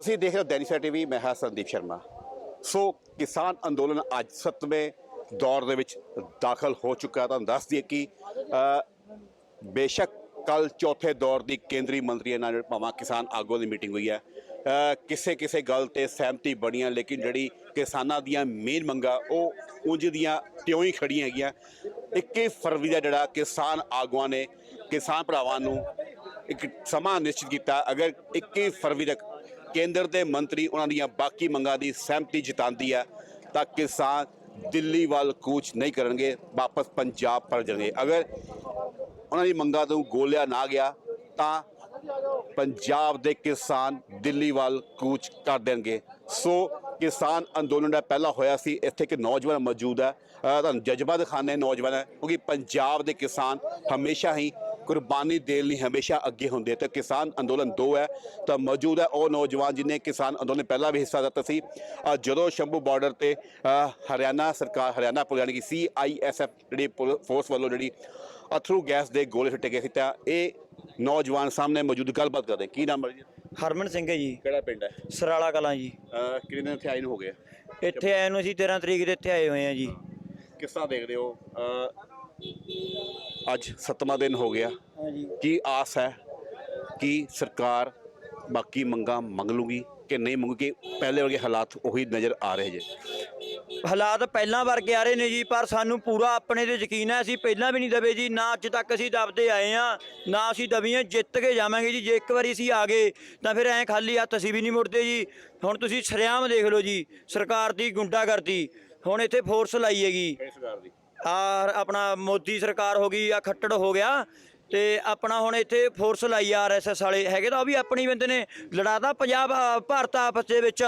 ਤੁਸੀਂ ਦੇਖ ਰਹੇ ਹੋ ਦੈਨਿਕ ਸਵੇਰਾ ਟੀਵੀ, ਮੈਂ ਹਾਂ ਸੰਦੀਪ ਸ਼ਰਮਾ। ਸੋ ਕਿਸਾਨ ਅੰਦੋਲਨ ਅੱਜ 7ਵੇਂ ਦੌਰ ਦੇ ਵਿੱਚ ਦਾਖਲ ਹੋ ਚੁੱਕਾ ਤੁਹਾਨੂੰ ਦੱਸ ਦਈਏ ਕਿ ਬੇਸ਼ੱਕ ਕੱਲ ਚੌਥੇ ਦੌਰ ਦੀ ਕੇਂਦਰੀ ਮੰਤਰੀਆਂ ਨਾਲ ਭਾਵਾਂ ਕਿਸਾਨ ਆਗੂਆਂ ਦੀ ਮੀਟਿੰਗ ਹੋਈ ਹੈ। ਕਿਸੇ ਕਿਸੇ ਗੱਲ ਤੇ ਸਹਿਮਤੀ ਬਣੀਆਂ ਲੇਕਿਨ ਜਿਹੜੀ ਕਿਸਾਨਾਂ ਦੀਆਂ ਮੇਨ ਮੰਗਾਂ, ਉਹ ਉਂਝ ਦੀਆਂ ਤਿਉਂ ਹੀ ਖੜੀਆਂ ਹੈਗੀਆਂ। 21 ਫਰਵਰੀ ਦਾ ਜਿਹੜਾ ਕਿਸਾਨ ਆਗੂਆਂ ਨੇ, ਕਿਸਾਨ ਭਰਾਵਾਂ ਨੂੰ ਇੱਕ ਸਮਾਂ ਨਿਸ਼ਚਿਤ ਕੀਤਾ। ਅਗਰ 21 ਫਰਵਰੀ ਤੱਕ ਕੇਂਦਰ ਦੇ ਮੰਤਰੀ ਉਹਨਾਂ ਦੀਆਂ ਬਾਕੀ ਮੰਗਾਂ ਦੀ ਸਹਿਮਤੀ ਜਤਾਉਂਦੀ ਹੈ ਤਾਂ ਕਿਸਾਨ ਦਿੱਲੀ ਵੱਲ ਕੂਚ ਨਹੀਂ ਕਰਨਗੇ, ਵਾਪਸ ਪੰਜਾਬ ਪਰ ਜਾਣਗੇ। ਅਗਰ ਉਹਨਾਂ ਦੀ ਮੰਗਾਂ ਤੋਂ ਗੋਲਿਆ ਨਾ ਗਿਆ ਤਾਂ ਪੰਜਾਬ ਦੇ ਕਿਸਾਨ ਦਿੱਲੀ ਵੱਲ ਕੂਚ ਕਰ ਦੇਣਗੇ। ਸੋ ਕਿਸਾਨ ਅੰਦੋਲਨ ਦਾ ਪਹਿਲਾ ਹੋਇਆ ਸੀ, ਇੱਥੇ ਇੱਕ ਨੌਜਵਾਨ ਮੌਜੂਦ ਹੈ। ਤੁਹਾਨੂੰ ਜਜ਼ਬਾ ਦਿਖਾਣੇ ਨੌਜਵਾਨ ਹੈ ਕਿਉਂਕਿ ਪੰਜਾਬ ਦੇ ਕਿਸਾਨ ਹਮੇਸ਼ਾ ਹੀ ਕੁਰਬਾਨੀ ਦੇਣ ਲਈ ਹਮੇਸ਼ਾ ਅੱਗੇ ਹੁੰਦੇ ਤੇ ਕਿਸਾਨ ਅੰਦੋਲਨ ਦੋ ਹੈ ਤਾਂ ਮੌਜੂਦ ਹੈ ਉਹ ਨੌਜਵਾਨ ਜਿਨੇ ਕਿਸਾਨ ਅੰਦੋਲਨ ਪਹਿਲਾਂ ਵੀ ਹਿੱਸਾ ਦਿੱਤਾ ਸੀ। ਜਦੋਂ ਸ਼ੰਭੂ ਬਾਰਡਰ ਤੇ ਹਰਿਆਣਾ ਸਰਕਾਰ ਹਰਿਆਣਾ ਪੁਲਿਸ ਯਾਨੀ ਕਿ ਸੀਆਈਐਸਐਫ ਜਿਹੜੀ ਫੋਰਸ ਵੱਲੋਂ ਜਿਹੜੀ ਅਥਰੂ ਗੈਸ ਦੇ ਗੋਲੇ ਛੱਟੇ ਗਏ ਸੀ ਤਾਂ ਇਹ ਨੌਜਵਾਨ ਸਾਹਮਣੇ ਮੌਜੂਦ ਗੱਲਬਾਤ ਕਰਦੇ ਕੀ ਨਾਮ ਹੈ ਜੀ? ਹਰਮਨ ਸਿੰਘ ਹੈ ਜੀ। ਕਿਹੜਾ ਪਿੰਡ ਹੈ? ਸਰਾਲਾ ਕਲਾਂ ਜੀ। ਕਿੰਨੇ ਦਿਨ ਇੱਥੇ ਆਏ ਨੂੰ ਹੋ ਗਏ? ਇੱਥੇ ਆਏ ਨੂੰ ਅਸੀਂ 13 ਤਰੀਕ ਦੇ ਇੱਥੇ ਆਏ ਹੋਏ ਆ ਜੀ। ਕਿਸ ਤਰ੍ਹਾਂ ਦੇਖਦੇ ਹੋ? ਅੱਜ ਸੱਤਵਾਂ ਦਿਨ ਹੋ ਗਿਆ। ਕੀ ਆਸ ਹੈ ਕਿ ਸਰਕਾਰ ਬਾਕੀ ਮੰਗਾਂ ਮੰਗ ਲੂਗੀ ਕਿ ਨਹੀਂ ਮੰਗੂਗੀ ਪਹਿਲੇ ਵਰਗੇ ਹਾਲਾਤ ਉਹੀ ਨਜ਼ਰ ਆ ਰਹੇ ਜੇ? ਹਾਲਾਤ ਪਹਿਲਾਂ ਵਰਗੇ ਆ ਰਹੇ ਨੇ ਜੀ ਪਰ ਸਾਨੂੰ ਪੂਰਾ ਆਪਣੇ ਤੇ ਯਕੀਨ ਹੈ ਅਸੀਂ ਪਹਿਲਾਂ ਵੀ ਨਹੀਂ ਦਬੇ ਜੀ ਨਾ ਅੱਜ ਤੱਕ ਅਸੀਂ ਦਬਦੇ ਆਏ ਆ ਨਾ ਅਸੀਂ ਦਬੀਆਂ ਜਿੱਤ ਕੇ ਜਾਵਾਂਗੇ ਜੀ ਜੇ ਇੱਕ ਵਾਰੀ ਅਸੀਂ ਆ ਗਏ ਤਾਂ ਫਿਰ ਐਂ ਖਾਲੀ ਹੱਥ ਅਸੀਂ ਵੀ ਨਹੀਂ ਮੁੜਦੇ ਜੀ। ਹੁਣ ਤੁਸੀਂ ਸ਼ਰਿਆਮ ਦੇਖ ਲਓ ਜੀ ਸਰਕਾਰ ਦੀ ਗੁੰਡਾਗਰਦੀ ਹੁਣ ਇੱਥੇ ਫੋਰਸ ਲਾਈ ਹੈਗੀ। ਸਰਕਾਰ ਦੀ। ਆ ਆਪਣਾ ਮੋਦੀ ਸਰਕਾਰ ਹੋ ਗਈ, ਆ ਖੱਟੜ ਹੋ ਗਿਆ ਤੇ ਆਪਣਾ ਹੁਣ ਇੱਥੇ ਫੋਰਸ ਲਾਈ ਆਰਐਸਐਸ ਵਾਲੇ, ਹੈਗੇ ਤਾਂ ਉਹ ਵੀ ਆਪਣੀ ਬੰਦੇ ਨੇ ਲੜਾਦਾ ਪੰਜਾਬ ਭਾਰਤ ਆਪਸ ਦੇ ਵਿੱਚ।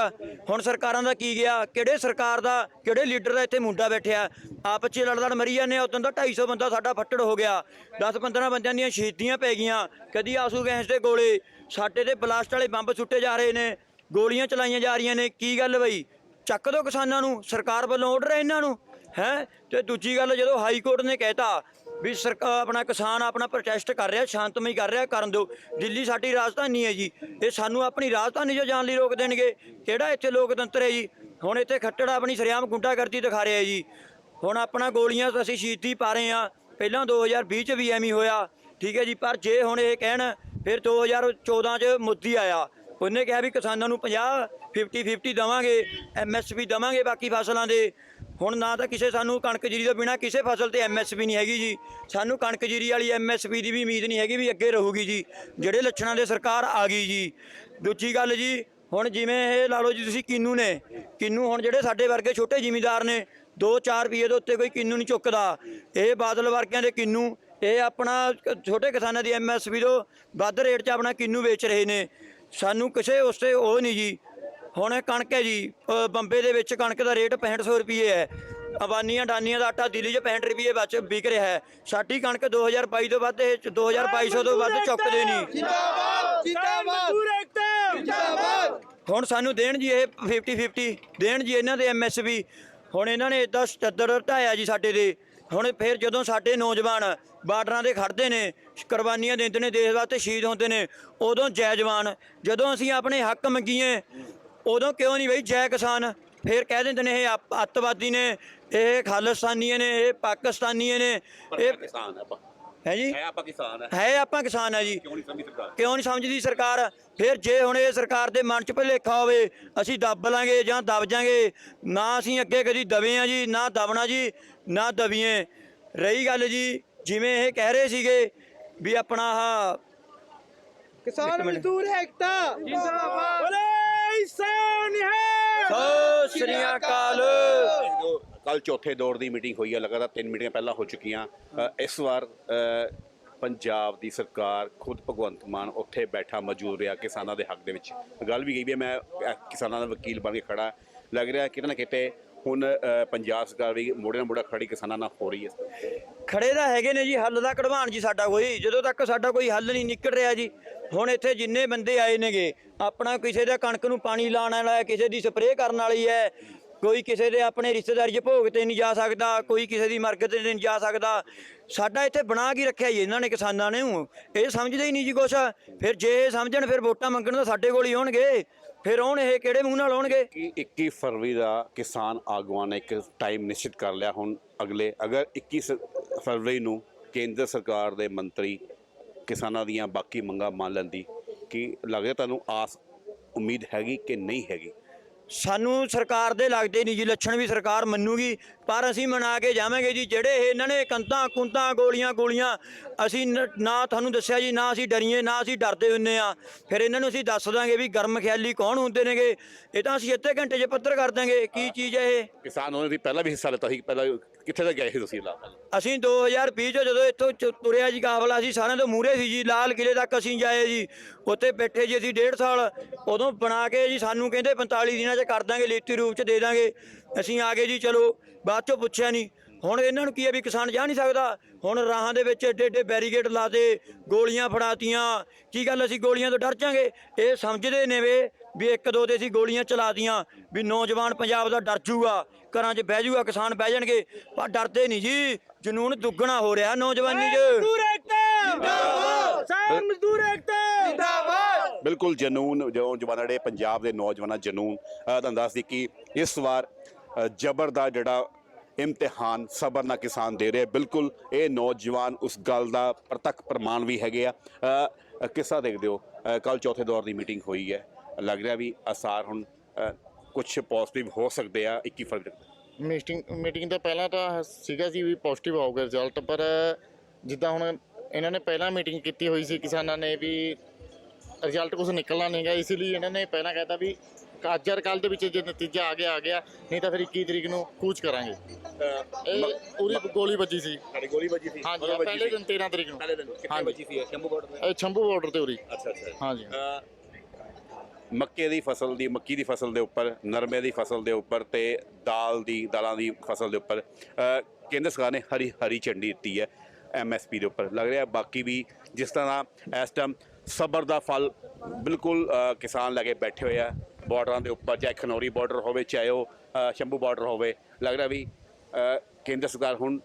ਹੁਣ ਸਰਕਾਰਾਂ ਦਾ ਕੀ ਗਿਆ? ਕਿਹੜੇ ਸਰਕਾਰ ਦਾ, ਕਿਹੜੇ ਲੀਡਰ ਦਾ ਇੱਥੇ ਮੁੰਡਾ ਬੈਠਿਆ? ਆਪਸ 'ਚ ਲੜ ਲੜ ਮਰੀ ਜਾਂਦੇ ਆ, ਉਦੋਂ ਦਾ 250 ਬੰਦਾ ਸਾਡਾ ਫੱਟੜ ਹੋ ਗਿਆ। 10 15 ਬੰਦਿਆਂ ਦੀਆਂ ਸ਼ਹੀਦੀਆਂ ਪੈ ਗਈਆਂ। ਕਦੀ ਆਸੂ ਗੈਸ ਦੇ ਗੋਲੇ, ਸਾਡੇ ਤੇ ਬਲਾਸਟ ਵਾਲੇ ਬੰਬ ਸੁੱਟੇ ਜਾ ਰਹੇ ਨੇ, ਗੋਲੀਆਂ ਚਲਾਈਆਂ ਜਾ ਰਹੀਆਂ ਨੇ। ਕੀ ਗੱਲ ਬਈ? ਚੱਕ ਦੋ ਕਿਸਾਨਾਂ ਨੂੰ, ਸਰਕਾਰ ਵੱਲੋਂ ਆਰਡਰ ਹੈ ਇਹਨਾਂ ਨੂੰ। ਹੈ? ਤੇ ਦੂਜੀ ਗੱਲ, ਜਦੋਂ ਹਾਈ ਕੋਰਟ ਨੇ ਕਹਿਤਾ ਵੀ ਸਰਕਾਰ ਆਪਣਾ ਕਿਸਾਨ ਆਪਣਾ ਪ੍ਰੋਟੈਸਟ ਕਰ ਰਿਹਾ, ਸ਼ਾਂਤਮਈ ਕਰ ਰਿਹਾ, ਕਰਨ ਦਿਓ। ਦਿੱਲੀ ਸਾਡੀ ਰਾਜਧਾਨੀ ਹੈ ਜੀ। ਇਹ ਸਾਨੂੰ ਆਪਣੀ ਰਾਜਧਾਨੀ 'ਚ ਜਾਣ ਲਈ ਰੋਕ ਦੇਣਗੇ। ਕਿਹੜਾ ਇੱਥੇ ਲੋਕਤੰਤਰ ਹੈ ਜੀ? ਹੁਣ ਇੱਥੇ ਖੱਟੜ ਆਪਣੀ ਸਰਿਆਮ ਗੁੰਡਾਗਰਦੀ ਦਿਖਾ ਰਿਹਾ ਹੈ ਜੀ। ਹੁਣ ਆਪਣਾ ਗੋਲੀਆਂ ਅਸੀਂ ਸ਼ਹੀਦੀ ਪਾ ਰਹੇ ਆ। ਪਹਿਲਾਂ 2020 ਚ ਵੀ ਐਵੇਂ ਹੀ ਹੋਇਆ। ਠੀਕ ਹੈ ਜੀ, ਪਰ ਜੇ ਹੁਣ ਇਹ ਕਹਿਣ, ਫਿਰ 2014 ਚ ਮੋਦੀ ਆਇਆ। ਉਹਨੇ ਕਿਹਾ ਵੀ ਕਿਸਾਨਾਂ ਨੂੰ 50 50 50 ਦਵਾਂਗੇ ਐਮਐਸਪੀ ਦਵਾਂਗੇ ਬਾਕੀ ਫਸਲਾਂ ਦੇ। ਹੁਣ ਨਾ ਤਾਂ ਕਿਸੇ ਸਾਨੂੰ ਕਣਕ ਜੀਰੀ ਤੋਂ ਬਿਨਾ ਕਿਸੇ ਫਸਲ ਤੇ ਐਮਐਸਪੀ ਨਹੀਂ ਹੈਗੀ ਜੀ। ਸਾਨੂੰ ਕਣਕ ਜੀਰੀ ਵਾਲੀ ਐਮਐਸਪੀ ਦੀ ਵੀ ਉਮੀਦ ਨਹੀਂ ਹੈਗੀ ਵੀ ਅੱਗੇ ਰਹੂਗੀ ਜੀ। ਜਿਹੜੇ ਲੱਛਣਾਂ ਦੇ ਸਰਕਾਰ ਆ ਗਈ ਜੀ। ਦੂਜੀ ਗੱਲ ਜੀ, ਹੁਣ ਜਿਵੇਂ ਇਹ ਲਾ ਲਓ ਜੀ ਤੁਸੀਂ ਕਿੰਨੂ ਨੇ। ਕਿੰਨੂ ਹੁਣ ਜਿਹੜੇ ਸਾਡੇ ਵਰਗੇ ਛੋਟੇ ਜ਼ਿਮੀਂਦਾਰ ਨੇ 2-4 ਰੁਪਏ ਦੇ ਉੱਤੇ ਕੋਈ ਕਿੰਨੂ ਨਹੀਂ ਚੁੱਕਦਾ। ਇਹ ਬਾਦਲ ਵਰਗਿਆਂ ਦੇ ਕਿੰਨੂ, ਇਹ ਆਪਣਾ ਛੋਟੇ ਕਿਸਾਨਾਂ ਦੀ ਐਮਐਸਪੀ ਤੋਂ ਵੱਧ ਰੇਟ 'ਚ ਆਪਣਾ ਕਿੰਨੂ ਵੇਚ ਰਹੇ ਨੇ। ਸਾਨੂੰ ਕਿਸੇ ਉਸ ਤੇ ਉਹ ਨਹੀਂ ਜੀ। ਹੁਣ ਇਹ ਕਣਕ ਹੈ ਜੀ ਅ, ਬੰਬੇ ਦੇ ਵਿੱਚ ਕਣਕ ਦਾ ਰੇਟ 6500 ਰੁਪਏ ਹੈ। ਅਬਾਨੀਆਂ ਡਾਨੀਆਂ ਦਾ ਆਟਾ ਦਿੱਲੀ 'ਚ 65 ਰੁਪਏ ਬਚ ਵਿਕ ਰਿਹਾ ਹੈ। ਸਾਡੀ ਕਣਕ 2022 ਤੋਂ ਵੱਧ ਇਹ 'ਚ 2200 ਤੋਂ ਵੱਧ ਚੁੱਕਦੇ ਨਹੀਂ। ਜਿੰਦਾਬਾਦ ਜਿੰਦਾਬਾਦ। ਜਿੰਦਾਬਾਦ। ਹੁਣ ਸਾਨੂੰ ਦੇਣ ਜੀ ਇਹ 50 50 ਦੇਣ ਜੀ ਇਹਨਾਂ ਦੇ ਐਮਐਸਪੀ ਹੁਣ ਇਹਨਾਂ ਨੇ ਇਦਾਂ ਸਟੱਦਰ ਢਾਇਆ ਜੀ ਸਾਡੇ ਦੇ ਹੁਣ ਫਿਰ ਜਦੋਂ ਸਾਡੇ ਨੌਜਵਾਨ ਬਾਰਡਰਾਂ ਦੇ ਖੜਦੇ ਨੇ ਕੁਰਬਾਨੀਆਂ ਦਿੰਦੇ ਨੇ ਦੇਸ਼ ਵਾਸਤੇ ਸ਼ਹੀਦ ਹੁੰਦੇ ਨੇ ਉਦੋਂ ਜੈ ਜਵਾਨ ਜਦੋਂ ਅਸੀਂ ਆਪਣੇ ਹੱਕ ਮੰਗੀਏ ਉਦੋਂ ਕਿਉਂ ਨਹੀਂ ਬਈ? ਜੈ ਕਿਸਾਨ। ਫਿਰ ਕਹਿ ਦਿੰਦੇ ਨੇ ਇਹ ਅੱਤਵਾਦੀ ਨੇ ਇਹ ਖਾਲਿਸਤਾਨੀ ਨੇ ਇਹ ਪਾਕਿਸਤਾਨੀ ਨੇ ਇਹ ਕਿਸਾਨ ਆਪਾਂ। ਹੈ ਜੀ? ਹੈ ਆਪਾਂ ਕਿਸਾਨ ਹੈ ਹੈ ਆਪਾਂ ਕਿਸਾਨ ਆ ਜੀ। ਕਿਉਂ ਨਹੀਂ ਸਮਝੀ ਸਰਕਾਰ? ਕਿਉਂ ਨਹੀਂ ਸਮਝਦੀ ਸਰਕਾਰ? ਫਿਰ ਜੇ ਹੁਣ ਇਹ ਸਰਕਾਰ ਦੇ ਮਨ 'ਚ ਭੁਲੇਖਾ ਹੋਵੇ ਅਸੀਂ ਦੱਬ ਲਾਂਗੇ ਜਾਂ ਦਬ ਜਾਾਂਗੇ ਨਾ ਅਸੀਂ ਅੱਗੇ ਕਦੀ ਦਬੇ ਆ ਜੀ ਨਾ ਦਬਣਾ ਜੀ ਨਾ ਦਬੀਏ। ਰਹੀ ਗੱਲ ਜੀ ਜਿਵੇਂ ਇਹ ਕਹਿ ਰਹੇ ਸੀਗੇ ਵੀ ਆਪਣਾ ਆਹ ਕਿਸਾਨ ਮਜ਼ਦੂਰ ਏਕਤਾ ਜਿੰਦਾਬਾਦ। ਬੋਲੇ ਇਸਾਨ ਹੈ। ਸਤਿ ਸ਼੍ਰੀ ਅਕਾਲ। ਕੱਲ ਚੌਥੇ ਦੌਰ ਦੀ ਮੀਟਿੰਗ ਹੋਈ ਹੈ ਲਗਾਤਾਰ ਤਿੰਨ ਮੀਟਿੰਗਾਂ ਪਹਿਲਾਂ ਹੋ ਚੁੱਕੀਆਂ। ਅ, ਇਸ ਵਾਰ ਅ, ਪੰਜਾਬ ਦੀ ਸਰਕਾਰ ਖੁਦ ਭਗਵੰਤ ਮਾਨ ਉੱਥੇ ਬੈਠਾ ਮੌਜੂਦ ਰਿਹਾ ਕਿਸਾਨਾਂ ਦੇ ਹੱਕ ਦੇ ਵਿੱਚ। ਗੱਲ ਵੀ ਗਈ ਵੀ ਹੈ, ਮੈਂ ਅ, ਕਿਸਾਨਾਂ ਦਾ ਵਕੀਲ ਬਣ ਕੇ ਖੜਾ ਲੱਗ ਰਿਹਾ ਕਿਤੇ ਨਾ ਕਿਤੇ ਹੁਣ ਪੰਜਾਬ ਸਰਕਾਰ ਵੀ ਮੋੜੇ ਨਾਲ ਮੋੜਾ ਖੜੀ ਕਿਸਾਨਾਂ ਨਾਲ ਹੋ ਰਹੀ ਹੈ। ਖੜੇ ਤਾਂ ਹੈਗੇ ਨੇ ਜੀ, ਹੱਲ ਦਾ ਕਢਵਾਨ ਜੀ ਸਾਡਾ ਕੋਈ, ਜਦੋਂ ਤੱਕ ਸਾਡਾ ਕੋਈ ਹੱਲ ਨਹੀਂ ਨਿਕਲ ਰਿਹਾ ਜੀ, ਹੁਣ ਇੱਥੇ ਜਿੰਨੇ ਬੰਦੇ ਆਏ ਨੇਗੇ, ਆਪਣਾ ਕਿਸੇ ਦਾ ਕਣਕ ਨੂੰ ਪਾਣੀ ਲਾਉਣ ਵਾਲਾ ਹੈ, ਕਿਸੇ ਦੀ ਸਪਰੇਅ ਕਰਨ ਵਾਲੀ ਹੈ, ਕੋਈ ਕਿਸੇ ਦੇ ਆਪਣੇ ਰਿਸ਼ਤੇਦਾਰੀ 'ਚ ਭੋਗ ਤੇ ਨਹੀਂ ਜਾ ਸਕਦਾ, ਕੋਈ ਕਿਸੇ ਦੀ ਮਰਗ ਤੇ ਨਹੀਂ ਜਾ ਸਕਦਾ, ਸਾਡਾ ਇੱਥੇ ਬਣਾ ਕੇ ਰੱਖਿਆ ਜੀ ਇਹਨਾਂ ਨੇ ਕਿਸਾਨਾਂ ਨੇ। ਇਹ ਸਮਝਦੇ ਹੀ ਨਹੀਂ ਜੀ ਕੁਛ, ਫਿਰ ਜੇ ਸਮਝਣ, ਫਿਰ ਵੋਟਾਂ ਮੰਗਣ ਤਾਂ ਸਾਡੇ ਕੋਲ ਹੀ ਹੋਣਗੇ। ਫਿਰ ਆਉਣ ਇਹ ਕਿਹੜੇ ਮੂੰਹ ਨਾਲ ਆਉਣਗੇ? ਕਿ 21 ਫਰਵਰੀ ਦਾ ਕਿਸਾਨ ਆਗੂਆਂ ਨੇ ਇੱਕ ਟਾਈਮ ਨਿਸ਼ਚਿਤ ਕਰ ਲਿਆ। ਹੁਣ ਅਗਲੇ, ਅਗਰ 21 ਸ- ਫਰਵਰੀ ਨੂੰ ਕੇਂਦਰ ਸਰਕਾਰ ਦੇ ਮੰਤਰੀ ਕਿਸਾਨਾਂ ਦੀਆਂ ਬਾਕੀ ਮੰਗਾਂ ਮੰਨ ਲੈਂਦੀ, ਕਿ ਲੱਗਦਾ ਤੁਹਾਨੂੰ ਆਸ, ਉਮੀਦ ਹੈਗੀ ਕਿ ਨਹੀਂ ਹੈਗੀ? ਸਾਨੂੰ ਸਰਕਾਰ ਦੇ ਲੱਗਦੇ ਨਹੀਂ ਜੀ ਲੱਛਣ ਵੀ ਸਰਕਾਰ ਮੰਨੂਗੀ ਪਰ ਅਸੀਂ ਮਨਾ ਕੇ ਜਾਵਾਂਗੇ ਜੀ ਜਿਹੜੇ ਇਹ ਇਹਨਾਂ ਨੇ ਕੰਤਾਂ ਕੁੰਤਾਂ ਗੋਲੀਆਂ ਗੋਲੀਆਂ ਅਸੀਂ ਨ- ਨਾ ਤੁਹਾਨੂੰ ਦੱਸਿਆ ਜੀ ਨਾ ਅਸੀਂ ਡਰੀਏ ਨਾ ਅਸੀਂ ਡਰਦੇ ਹੁੰਨੇ ਆ। ਫਿਰ ਇਹਨਾਂ ਨੂੰ ਅਸੀਂ ਦੱਸ ਦਾਂਗੇ ਵੀ ਗਰਮ ਖਿਆਲੀ ਕੌਣ ਹੁੰਦੇ ਨੇਗੇ ਇਹ ਤਾਂ ਅਸੀਂ ਅੱਧੇ ਘੰਟੇ 'ਚ ਪੱਤਰ ਕਰ ਦਾਂਗੇ ਕੀ ਚੀਜ਼ ਹੈ ਇਹ? ਕਿਸਾਨ ਉਹਨਾਂ ਦੀ ਪਹਿਲਾਂ ਵੀ ਹਿੱਸਾ ਲਿੱਤਾ ਸੀ ਪਹਿਲਾਂ ਕਿੱਥੇ ਤੱਕ ਗਏ ਸੀ ਤੁਸੀਂ ਲਾ ਅਸੀਂ 2020 ਚ ਜਦੋਂ ਇੱਥੋਂ ਚ- ਤੁਰਿਆ ਜੀ ਕਾਫਲਾ ਅਸੀਂ ਸਾਰਿਆਂ ਤੋਂ ਮੂਹਰੇ ਸੀ ਜੀ ਲਾਲ ਕਿਲੇ ਤੱਕ ਅਸੀਂ ਜਾਏ ਜੀ। ਉੱਥੇ ਬੈਠੇ ਜੀ ਅਸੀਂ ਡੇਢ ਸਾਲ ਉਦੋਂ ਬਣਾ ਕੇ ਜੀ ਸਾਨੂੰ ਕਹਿੰਦੇ 45 ਦਿਨਾਂ 'ਚ ਕਰ ਦਾਂਗੇ ਲਿਖਤੀ ਰੂਪ 'ਚ ਦੇ ਦਾਂਗੇ। ਅਸੀਂ ਆ ਗਏ ਜੀ ਚਲੋ ਬਾਅਦ 'ਚੋਂ ਪੁੱਛਿਆ ਨਹੀਂ ਹੁਣ ਇਹਨਾਂ ਨੂੰ ਕੀ ਹੈ ਵੀ ਕਿਸਾਨ ਜਾ ਨਹੀਂ ਸਕਦਾ? ਹੁਣ ਰਾਹਾਂ ਦੇ ਵਿੱਚ ਏਡੇ ਏਡੇ ਬੈਰੀਗੇਡ ਲਾਤੇ ਗੋਲੀਆਂ ਫੜਾਤੀਆਂ। ਕੀ ਗੱਲ ਅਸੀਂ ਗੋਲੀਆਂ ਤੋਂ ਡਰ ਜਾਾਂਗੇ? ਇਹ ਸਮਝਦੇ ਨੇ ਵੇ ਵੀ ਇੱਕ ਦੋ ਤੇ ਅਸੀਂ ਗੋਲੀਆਂ ਚਲਾਤੀਆਂ ਵੀ ਨੌਜਵਾਨ ਪੰਜਾਬ ਦਾ ਡਰ ਜੂਗਾ। ਘਰਾਂ 'ਚ ਬਹਿ ਜੂਗਾ ਕਿਸਾਨ ਬਹਿ ਜਾਣਗੇ। ਪਰ ਡਰਦੇ ਨਹੀਂ ਜੀ ਜਨੂਨ ਦੁੱਗਣਾ ਹੋ ਰਿਹਾ ਨੌਜਵਾਨੀ 'ਚ। ਮਜ਼ਦੂਰ ਏਕਤਾ! ਜਿੰਦਾਬਾਦ ਕਿਸਾਨ ਮਜ਼ਦੂਰ ਏਕਤਾ! ਜਿੰਦਾਬਾਦ! ਬਿਲਕੁਲ ਜਨੂਨ ਜੋ ਜਵਾਨਾਂ ਪੰਜਾਬ ਦੇ ਨੌਜਵਾਨਾਂ ਜਨੂਨ ਅ, ਤੁਹਾਨੂੰ ਦੱਸਦੀ ਕਿ ਇਸ ਵਾਰ ਜ਼ਬਰ ਦਾ ਜਿਹੜਾ ਇਮਤਿਹਾਨ ਸਬਰ ਨਾਲ ਕਿਸਾਨ ਦੇ ਰਿਹਾ ਬਿਲਕੁਲ ਇਹ ਨੌਜਵਾਨ ਉਸ ਗੱਲ ਦਾ ਪ੍ਰਤੱਖ ਪ੍ਰਮਾਣ ਵੀ ਹੈਗੇ ਆ। ਕਿੱਸਾ ਦੇਖਦੇ ਹੋ? ਕੱਲ ਚੌਥੇ ਦੌਰ ਦੀ ਮੀਟਿੰਗ ਹੋਈ ਹੈ। ਲੱਗ ਰਿਹਾ ਵੀ ਅਸਾਰ ਹੁਣ ਕੁਝ ਪੋਜ਼ਿਟਿਵ ਹੋ ਸਕਦੇ ਆ 21 ਫਰਵਰੀ ਤੱਕ ਮੀਟਿੰਗ ਮੀਟਿੰਗ ਤਾਂ ਪਹਿਲਾਂ ਤਾਂ ਸੀਗਾ ਸੀ ਵੀ ਪੋਜ਼ਿਟਿਵ ਆਊਗਾ ਰਿਜ਼ਲਟ ਪਰ ਜਿੱਦਾਂ ਹੁਣ ਇਹਨਾਂ ਨੇ ਪਹਿਲਾਂ ਮੀਟਿੰਗ ਕੀਤੀ ਹੋਈ ਸੀ ਕਿਸਾਨਾਂ ਨੇ ਵੀ ਰਿਜ਼ਲਟ ਕੁਝ ਨਿਕਲਣਾ ਨਹੀਂਗਾ ਇਸ ਲਈ ਇਹਨਾਂ ਨੇ ਪਹਿਲਾਂ ਕਹਿਤਾ ਵੀ ਅੱਜ ਔਰ ਕੱਲ ਦੇ ਵਿੱਚ ਜੇ ਨਤੀਜਾ ਆ ਗਿਆ ਆ ਗਿਆ ਨਹੀਂ ਤਾਂ ਫਿਰ 21 ਤਰੀਕ ਨੂੰ ਕੂਚ ਕਰਾਂਗੇ। ਇਹ ਪੂਰੀ ਗੋਲੀ ਵੱਜੀ ਸੀ। ਸਾਡੀ ਗੋਲੀ ਵੱਜੀ ਸੀ। ਹਾਂਜੀ ਪਹਿਲੇ ਦਿਨ 13 ਤਰੀਕ ਨੂੰ। ਪਹਿਲੇ ਦਿਨ ਕਿੱਥੇ ਹਾਂਜੀ। ਵੱਜੀ ਸੀ ਸ਼ੰਭੂ ਬਾਰਡਰ ਇਹ ਛੰਭੂ ਬਾਰਡਰ ਤੇ ਉਰੀ। ਅੱਛਾ ਅੱਛਾ। ਹਾਂਜੀ। ਮੱਕੇ ਦੀ ਫਸਲ ਦੀ ਮੱਕੀ ਦੀ ਫਸਲ ਦੇ ਉੱਪਰ ਨਰਮੇ ਦੀ ਫਸਲ ਦੇ ਉੱਪਰ ਤੇ ਦਾਲ ਦੀ ਦਾਲਾਂ ਦੀ ਫਸਲ ਦੇ ਉੱਪਰ ਅ, ਕੇਂਦਰ ਸਰਕਾਰ ਨੇ ਹਰੀ ਹਰੀ ਝੰਡੀ ਦਿੱਤੀ ਹੈ ਐਮਐਸਪੀ ਦੇ ਉੱਪਰ। ਲੱਗ ਰਿਹਾ ਬਾਕੀ ਵੀ ਜਿਸ ਤਰ੍ਹਾਂ ਇਸ ਟਾਈਮ ਸਬਰ ਦਾ ਫਲ ਬਿਲਕੁਲ ਕਿਸਾਨ ਲੈ ਕੇ ਬੈਠੇ ਹੋਏ ਆ। ਬਾਰਡਰਾਂ ਦੇ ਉੱਪਰ ਚਾਹੇ ਖਨੌਰੀ ਬਾਰਡਰ ਹੋਵੇ ਚਾਹੇ ਉਹ ਸ਼ੰਭੂ ਬਾਰਡਰ ਹੋਵੇ। ਲੱਗ ਰਿਹਾ ਵੀ ਕੇਂਦਰ ਸਰਕਾਰ ਹੁਣ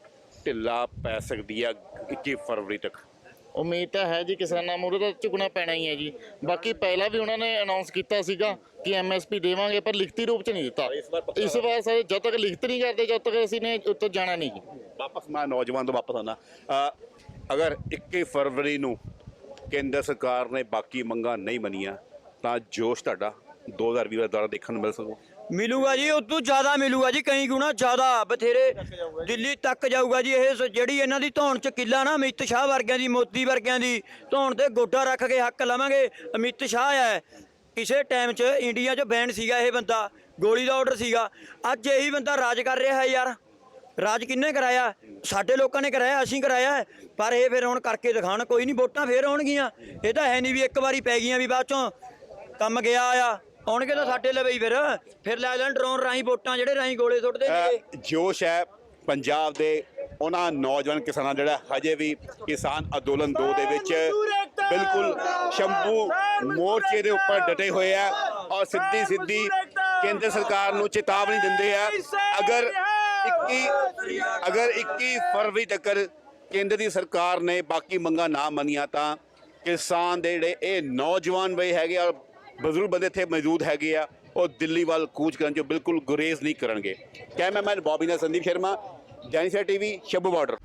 ਢਿੱਲਾ ਪੈ ਸਕਦੀ ਹੈ 21 ਫਰਵਰੀ ਤੱਕ। ਉਮੀਦ ਤਾਂ ਹੈ ਜੀ ਕਿਸਾਨਾਂ ਮੂਹਰੇ ਤਾਂ ਝੁਕਣਾ ਪੈਣਾ ਹੀ ਹੈ ਜੀ। ਬਾਕੀ ਪਹਿਲਾਂ ਵੀ ਉਹਨਾਂ ਨੇ ਅਨਾਉਂਸ ਕੀਤਾ ਸੀਗਾ ਕਿ ਐਮਐਸਪੀ ਦੇਵਾਂਗੇ ਪਰ ਲਿਖਤੀ ਰੂਪ ਚ ਨਹੀਂ ਦਿੱਤਾ। ਇਸ ਵਾਰ ਸਾਰੇ ਜਦ ਤੱਕ ਲਿਖਤ ਨਹੀਂ ਕਰਦੇ ਜਦ ਤੱਕ ਅਸੀਂ ਨੇ ਉੱਤੋਂ ਜਾਣਾ ਨਹੀਂ ਵਾਪਸ ਮੈਂ ਨੌਜਵਾਨ ਤੋਂ ਵਾਪਸ ਆਉਣਾ ਅਗਰ 21 ਫਰਵਰੀ ਨੂੰ ਕੇਂਦਰ ਸਰਕਾਰ ਨੇ ਬਾਕੀ ਮੰਗਾਂ ਨਹੀਂ ਮੰਨੀਆਂ, ਤਾਂ ਜੋਸ਼ ਤੁਹਾਡਾ 2020 ਦਾ ਦੌਰਾ ਦੇਖਣ ਨੂੰ ਮਿਲ ਸਕੂ ਮਿਲੂਗਾ ਜੀ, ਉਦੋਂ ਜ਼ਿਆਦਾ ਮਿਲੂਗਾ ਜੀ, ਕਈ ਗੁਣਾ ਜ਼ਿਆਦਾ, ਬਥੇਰੇ ਦਿੱਲੀ ਤੱਕ ਜਾਊਗਾ ਜੀ, ਇਹ ਜਿਹੜੀ ਇਹਨਾਂ ਦੀ ਧੌਣ ਚ ਕਿੱਲਾ ਨਾ, ਅਮਿਤ ਸ਼ਾਹ ਵਰਗਿਆਂ ਦੀ, ਮੋਦੀ ਵਰਗਿਆਂ ਦੀ ਧੌਣ ਤੇ ਗੋਡਾ ਰੱਖ ਕੇ ਹੱਕ ਲਵਾਂਗੇ, ਅਮਿਤ ਸ਼ਾਹ ਹੈ। ਕਿਸੇ ਟਾਈਮ 'ਚ ਇੰਡੀਆ 'ਚ ਬੈਨ ਸੀਗਾ ਇਹ ਬੰਦਾ, ਗੋਲੀ ਦਾ ਆਰਡਰ ਸੀਗਾ, ਅੱਜ ਇਹੀ ਬੰਦਾ ਰਾਜ ਕਰ ਰਿਹਾ ਹੈ ਯਾਰ। ਰਾਜ ਕਿੰਨੇ ਕਰਾਇਆ? ਸਾਡੇ ਲੋਕਾਂ ਨੇ ਕਰਾਇਆ, ਅਸੀਂ ਕਰਾਇਆ। ਪਰ ਇਹ ਫਿਰ ਹੁਣ ਕਰਕੇ ਦਿਖਾਣ ਕੋਈ ਨਹੀਂ, ਵੋਟਾਂ ਫੇਰ ਆਉਣਗੀਆਂ। ਇਹ ਤਾਂ ਹੈ ਨਹੀਂ ਵੀ ਇੱਕ ਵਾਰੀ ਪੈ ਗਈਆਂ ਵੀ ਬਾਅਦ ਚੋਂ। ਕੰਮ ਗਿਆ ਆ, ਆਉਣਗੇ ਤਾਂ ਸਾਡੇ ਲਵੇ ਹੀ ਫਿਰ। ਫਿਰ ਲੈ ਲੈਣ ਡਰੋਨ ਰਾਹੀਂ ਵੋਟਾਂ ਜਿਹੜੇ ਰਾਹੀਂ ਗੋਲੇ ਸੁੱਟਦੇ ਨੇ ਜੋਸ਼ ਹੈ ਪੰਜਾਬ ਦੇ। ਉਹਨਾਂ ਨੌਜਵਾਨ ਕਿਸਾਨਾਂ ਜਿਹੜਾ ਹਜੇ ਵੀ ਕਿਸਾਨ ਅੰਦੋਲਨ 2 ਦੇ ਵਿੱਚ ਬਿਲਕੁਲ ਸ਼ੰਭੂ ਮੋਰਚੇ ਦੇ ਉੱਪਰ ਡਟੇ ਹੋਏ ਆ ਔਰ ਸਿੱਧੀ ਸਿੱਧੀ ਕੇਂਦਰ ਸਰਕਾਰ ਨੂੰ ਚੇਤਾਵਨੀ ਦਿੰਦੇ ਆ। ਅਗਰ 21 ਅਗਰ 21 ਫਰਵਰੀ ਤੱਕ ਕੇਂਦਰ ਦੀ ਸਰਕਾਰ ਨੇ ਬਾਕੀ ਮੰਗਾਂ ਨਾ ਮੰਨੀਆਂ ਤਾਂ ਕਿਸਾਨ ਦੇ ਜਿਹੜੇ ਇਹ ਨੌਜਵਾਨ ਬਈ ਹੈਗੇ ਆ, ਬਜ਼ੁਰਗ ਬੰਦੇ ਇੱਥੇ ਮੌਜੂਦ ਹੈਗੇ ਆ, ਉਹ ਦਿੱਲੀ ਵੱਲ ਕੂਚ ਕਰਨ ਜੋ ਬਿਲਕੁਲ ਗੁਰੇਜ਼ ਨਹੀਂ ਕਰਨਗੇ। ਕੈਮਰਾਮੈਨ ਬੌਬੀ ਨਾਲ ਸੰਦੀਪ ਸ਼ਰਮਾ ਜੈਨੀਸਾ ਟੀਵੀ, ਸ਼ੰਭੂ ਬਾਰਡਰ।